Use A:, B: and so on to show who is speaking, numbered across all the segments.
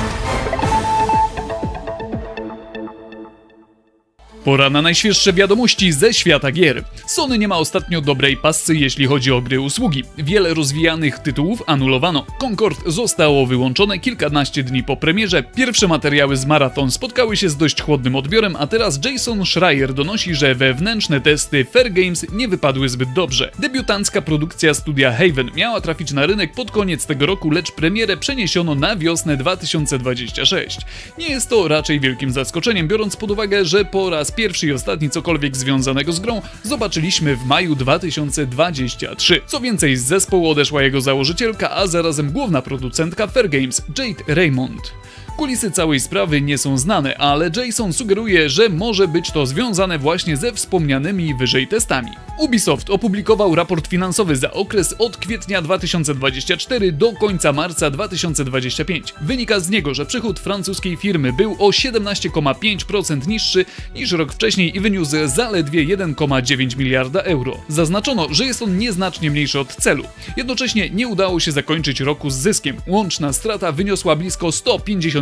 A: Thank you. Pora na najświeższe wiadomości ze świata gier. Sony nie ma ostatnio dobrej pasy, jeśli chodzi o gry usługi. Wiele rozwijanych tytułów anulowano. Concord zostało wyłączone kilkanaście dni po premierze. Pierwsze materiały z Marathon spotkały się z dość chłodnym odbiorem, a teraz Jason Schreier donosi, że wewnętrzne testy Fair Games nie wypadły zbyt dobrze. Debiutancka produkcja studia Haven miała trafić na rynek pod koniec tego roku, lecz premierę przeniesiono na wiosnę 2026. Nie jest to raczej wielkim zaskoczeniem, biorąc pod uwagę, że po raz pierwszy i ostatni cokolwiek związanego z grą zobaczyliśmy w maju 2023. Co więcej, z zespołu odeszła jego założycielka, a zarazem główna producentka Fair Games, Jade Raymond. Kulisy całej sprawy nie są znane, ale Jason sugeruje, że może być to związane właśnie ze wspomnianymi wyżej testami. Ubisoft opublikował raport finansowy za okres od kwietnia 2024 do końca marca 2025. Wynika z niego, że przychód francuskiej firmy był o 17,5% niższy niż rok wcześniej i wyniósł zaledwie 1,9 miliarda euro. Zaznaczono, że jest on nieznacznie mniejszy od celu. Jednocześnie nie udało się zakończyć roku z zyskiem. Łączna strata wyniosła blisko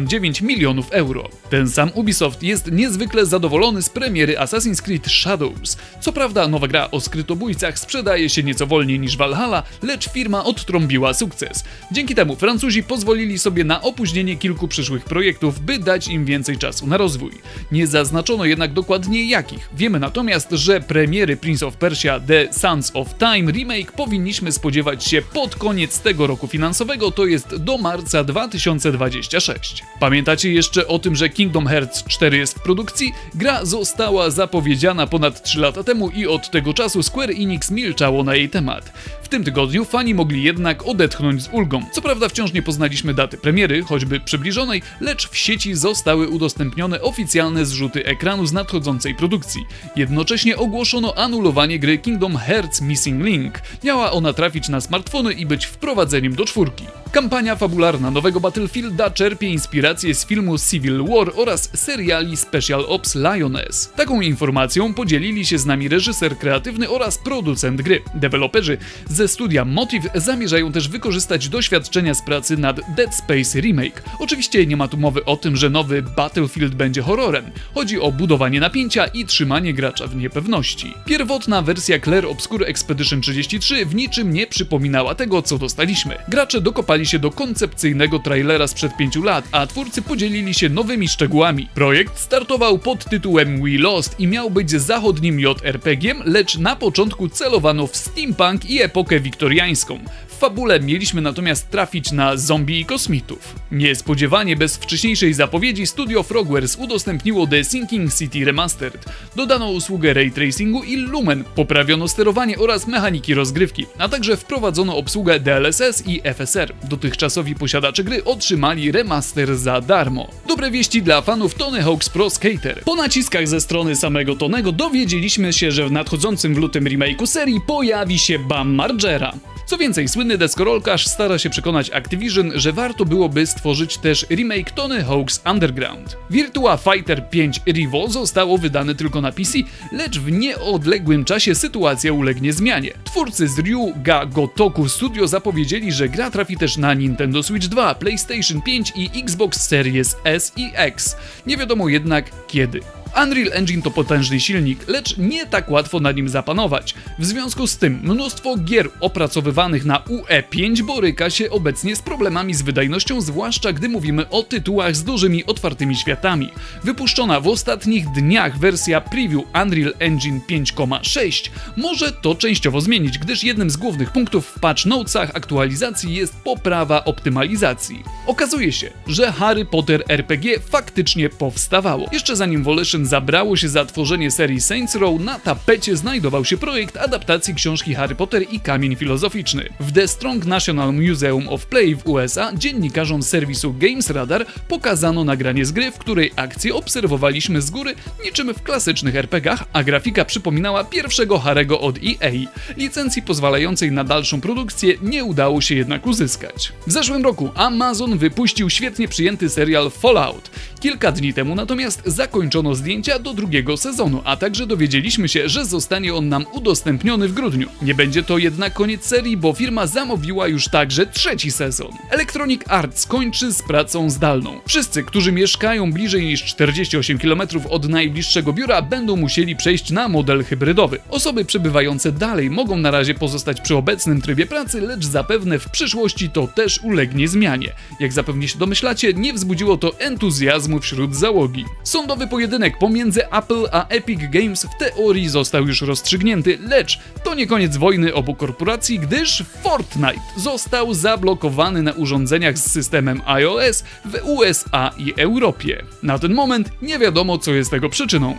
A: 159 milionów euro. Ten sam Ubisoft jest niezwykle zadowolony z premiery Assassin's Creed Shadows. Co prawda nowa gra o skrytobójcach sprzedaje się nieco wolniej niż Valhalla, lecz firma odtrąbiła sukces. Dzięki temu Francuzi pozwolili sobie na opóźnienie kilku przyszłych projektów, by dać im więcej czasu na rozwój. Nie zaznaczono jednak dokładnie jakich. Wiemy natomiast, że premiery Prince of Persia The Sands of Time remake powinniśmy spodziewać się pod koniec tego roku finansowego, to jest do marca 2026. Pamiętacie jeszcze o tym, że Kingdom Hearts 4 jest w produkcji? Gra została zapowiedziana ponad 3 lata temu i od tego czasu Square Enix milczało na jej temat. W tym tygodniu fani mogli jednak odetchnąć z ulgą. Co prawda wciąż nie poznaliśmy daty premiery, choćby przybliżonej, lecz w sieci zostały udostępnione oficjalne zrzuty ekranu z nadchodzącej produkcji. Jednocześnie ogłoszono anulowanie gry Kingdom Hearts Missing Link. Miała ona trafić na smartfony i być wprowadzeniem do czwórki. Kampania fabularna nowego Battlefielda czerpie inspirację z filmu Civil War oraz seriali Special Ops Lioness. Taką informacją podzielili się z nami reżyser kreatywny oraz producent gry. Deweloperzy ze studia Motive zamierzają też wykorzystać doświadczenia z pracy nad Dead Space Remake. Oczywiście nie ma tu mowy o tym, że nowy Battlefield będzie horrorem. Chodzi o budowanie napięcia i trzymanie gracza w niepewności. Pierwotna wersja Claire Obscure Expedition 33 w niczym nie przypominała tego, co dostaliśmy. Gracze dokopali się do koncepcyjnego trailera sprzed 5 lat, a twórcy podzielili się nowymi szczegółami. Projekt startował pod tytułem We Lost i miał być zachodnim JRPG, lecz na początku celowano w steampunk i epokę wiktoriańską. Fabule mieliśmy natomiast trafić na zombie i kosmitów. Niespodziewanie bez wcześniejszej zapowiedzi studio Frogwares udostępniło The Sinking City Remastered. Dodano usługę ray tracingu i lumen, poprawiono sterowanie oraz mechaniki rozgrywki, a także wprowadzono obsługę DLSS i FSR. Dotychczasowi posiadacze gry otrzymali remaster za darmo. Dobre wieści dla fanów Tony Hawk's Pro Skater. Po naciskach ze strony samego Tonego dowiedzieliśmy się, że w nadchodzącym w lutym remake'u serii pojawi się Bam Margera. Co więcej, słynny deskorolkarz stara się przekonać Activision, że warto byłoby stworzyć też remake Tony Hawk's Underground. Virtua Fighter 5 Revo zostało wydane tylko na PC, lecz w nieodległym czasie sytuacja ulegnie zmianie. Twórcy z Ryuga Gotoku Studio zapowiedzieli, że gra trafi też na Nintendo Switch 2, PlayStation 5 i Xbox Series S i X. Nie wiadomo jednak kiedy. Unreal Engine to potężny silnik, lecz nie tak łatwo na nim zapanować. W związku z tym mnóstwo gier opracowywanych na UE5 boryka się obecnie z problemami z wydajnością, zwłaszcza gdy mówimy o tytułach z dużymi otwartymi światami. Wypuszczona w ostatnich dniach wersja preview Unreal Engine 5.6 może to częściowo zmienić, gdyż jednym z głównych punktów w patch notesach aktualizacji jest poprawa optymalizacji. Okazuje się, że Harry Potter RPG faktycznie powstawało. Jeszcze zanim Zabrało się za tworzenie serii Saints Row, na tapecie znajdował się projekt adaptacji książki Harry Potter i Kamień Filozoficzny. W The Strong National Museum of Play w USA dziennikarzom serwisu Games Radar pokazano nagranie z gry, w której akcję obserwowaliśmy z góry niczym w klasycznych RPGach, a grafika przypominała pierwszego Harego od EA. Licencji pozwalającej na dalszą produkcję nie udało się jednak uzyskać. W zeszłym roku Amazon wypuścił świetnie przyjęty serial Fallout. Kilka dni temu natomiast zakończono zdjęcia do drugiego sezonu, a także dowiedzieliśmy się, że zostanie on nam udostępniony w grudniu. Nie będzie to jednak koniec serii, bo firma zamówiła już także trzeci sezon. Electronic Arts kończy z pracą zdalną. Wszyscy, którzy mieszkają bliżej niż 48 km od najbliższego biura, będą musieli przejść na model hybrydowy. Osoby przebywające dalej mogą na razie pozostać przy obecnym trybie pracy, lecz zapewne w przyszłości to też ulegnie zmianie. Jak zapewne się domyślacie, nie wzbudziło to entuzjazmu wśród załogi. Sądowy pojedynek pomiędzy Apple a Epic Games w teorii został już rozstrzygnięty, lecz to nie koniec wojny obu korporacji, gdyż Fortnite został zablokowany na urządzeniach z systemem iOS w USA i Europie. Na ten moment nie wiadomo, co jest tego przyczyną.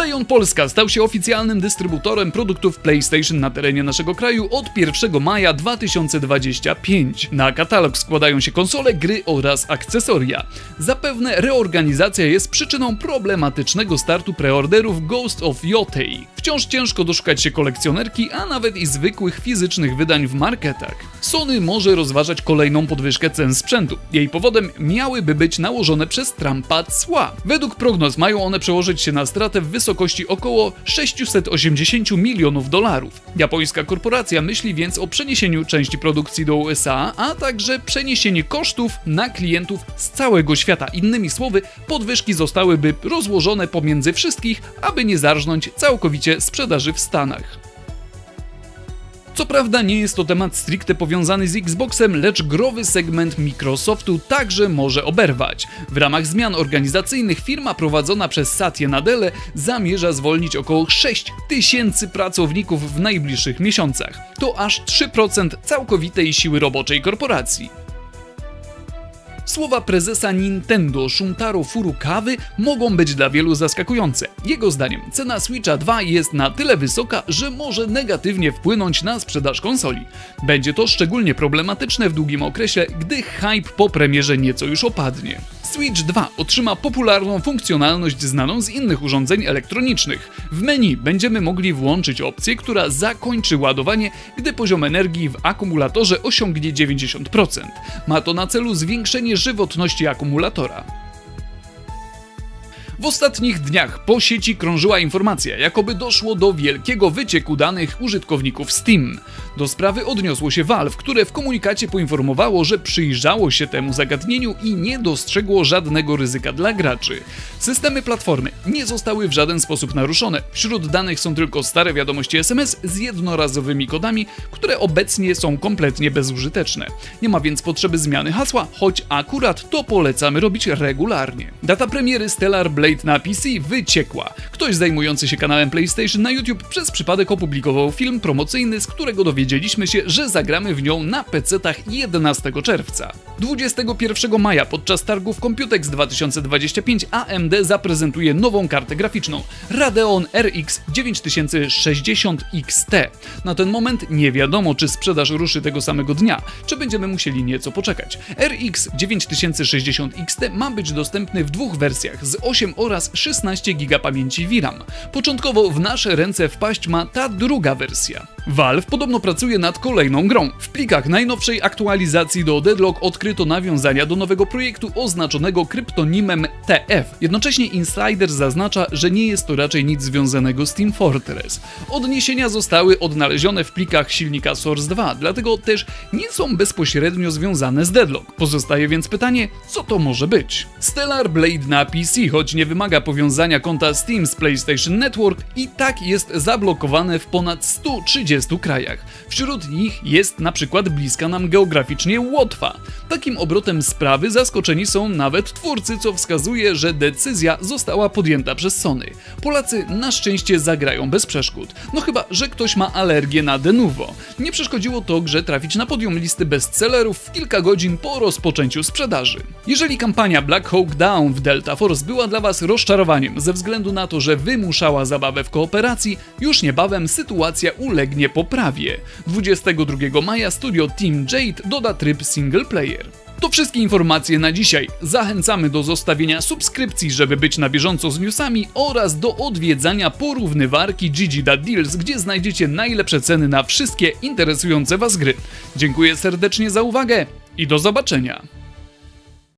A: PlayOn Polska stał się oficjalnym dystrybutorem produktów PlayStation na terenie naszego kraju od 1 maja 2025. Na katalog składają się konsole, gry oraz akcesoria. Zapewne reorganizacja jest przyczyną problematycznego startu preorderów Ghost of Yotei. Wciąż ciężko doszukać się kolekcjonerki, a nawet i zwykłych fizycznych wydań w marketach. Sony może rozważać kolejną podwyżkę cen sprzętu. Jej powodem miałyby być nałożone przez Trumpa cła. Według prognoz mają one przełożyć się na stratę w wysokości około 680 milionów dolarów. Japońska korporacja myśli więc o przeniesieniu części produkcji do USA, a także przeniesienie kosztów na klientów z całego świata. Innymi słowy, podwyżki zostałyby rozłożone pomiędzy wszystkich, aby nie zarżnąć całkowicie sprzedaży w Stanach. Co prawda nie jest to temat stricte powiązany z Xboxem, lecz growy segment Microsoftu także może oberwać. W ramach zmian organizacyjnych firma prowadzona przez Satya Nadelle zamierza zwolnić około 6 tysięcy pracowników w najbliższych miesiącach. To aż 3% całkowitej siły roboczej korporacji. Słowa prezesa Nintendo Shuntaro Furukawy mogą być dla wielu zaskakujące. Jego zdaniem cena Switcha 2 jest na tyle wysoka, że może negatywnie wpłynąć na sprzedaż konsoli. Będzie to szczególnie problematyczne w długim okresie, gdy hype po premierze nieco już opadnie. Switch 2 otrzyma popularną funkcjonalność znaną z innych urządzeń elektronicznych. W menu będziemy mogli włączyć opcję, która zakończy ładowanie, gdy poziom energii w akumulatorze osiągnie 90%. Ma to na celu zwiększenie żywotności akumulatora. W ostatnich dniach po sieci krążyła informacja, jakoby doszło do wielkiego wycieku danych użytkowników Steam. Do sprawy odniosło się Valve, które w komunikacie poinformowało, że przyjrzało się temu zagadnieniu i nie dostrzegło żadnego ryzyka dla graczy. Systemy platformy nie zostały w żaden sposób naruszone. Wśród danych są tylko stare wiadomości SMS z jednorazowymi kodami, które obecnie są kompletnie bezużyteczne. Nie ma więc potrzeby zmiany hasła, choć akurat to polecamy robić regularnie. Data premiery Stellar Blade na PC wyciekła. Ktoś zajmujący się kanałem PlayStation na YouTube przez przypadek opublikował film promocyjny, z którego dowiedzieliśmy się, że zagramy w nią na PC-tach 11 czerwca. 21 maja podczas targów Computex 2025 AMD zaprezentuje nową kartę graficzną Radeon RX 9060 XT. Na ten moment nie wiadomo, czy sprzedaż ruszy tego samego dnia, czy będziemy musieli nieco poczekać. RX 9060 XT ma być dostępny w dwóch wersjach z 8 oraz 16 GB pamięci VRAM. Początkowo w nasze ręce wpaść ma ta druga wersja. Valve podobno pracuje nad kolejną grą. W plikach najnowszej aktualizacji do Deadlock odkryto nawiązania do nowego projektu oznaczonego kryptonimem TF. Jednocześnie Insider zaznacza, że nie jest to raczej nic związanego z Team Fortress. Odniesienia zostały odnalezione w plikach silnika Source 2, dlatego też nie są bezpośrednio związane z Deadlock. Pozostaje więc pytanie, co to może być? Stellar Blade na PC, choć nie wymaga powiązania konta Steam z PlayStation Network, i tak jest zablokowane w ponad 130 krajach. Wśród nich jest na przykład bliska nam geograficznie Łotwa. Takim obrotem sprawy zaskoczeni są nawet twórcy, co wskazuje, że decyzja została podjęta przez Sony. Polacy na szczęście zagrają bez przeszkód. No chyba, że ktoś ma alergię na Denuvo. Nie przeszkodziło to grze trafić na podium listy bestsellerów w kilka godzin po rozpoczęciu sprzedaży. Jeżeli kampania Black Hawk Down w Delta Force była dla Was rozczarowaniem ze względu na to, że wymuszała zabawę w kooperacji, już niebawem sytuacja ulegnie poprawie. 22 maja studio Team Jade doda tryb single player. To wszystkie informacje na dzisiaj. Zachęcamy do zostawienia subskrypcji, żeby być na bieżąco z newsami oraz do odwiedzania porównywarki GG Deals, gdzie znajdziecie najlepsze ceny na wszystkie interesujące Was gry. Dziękuję serdecznie za uwagę i do zobaczenia.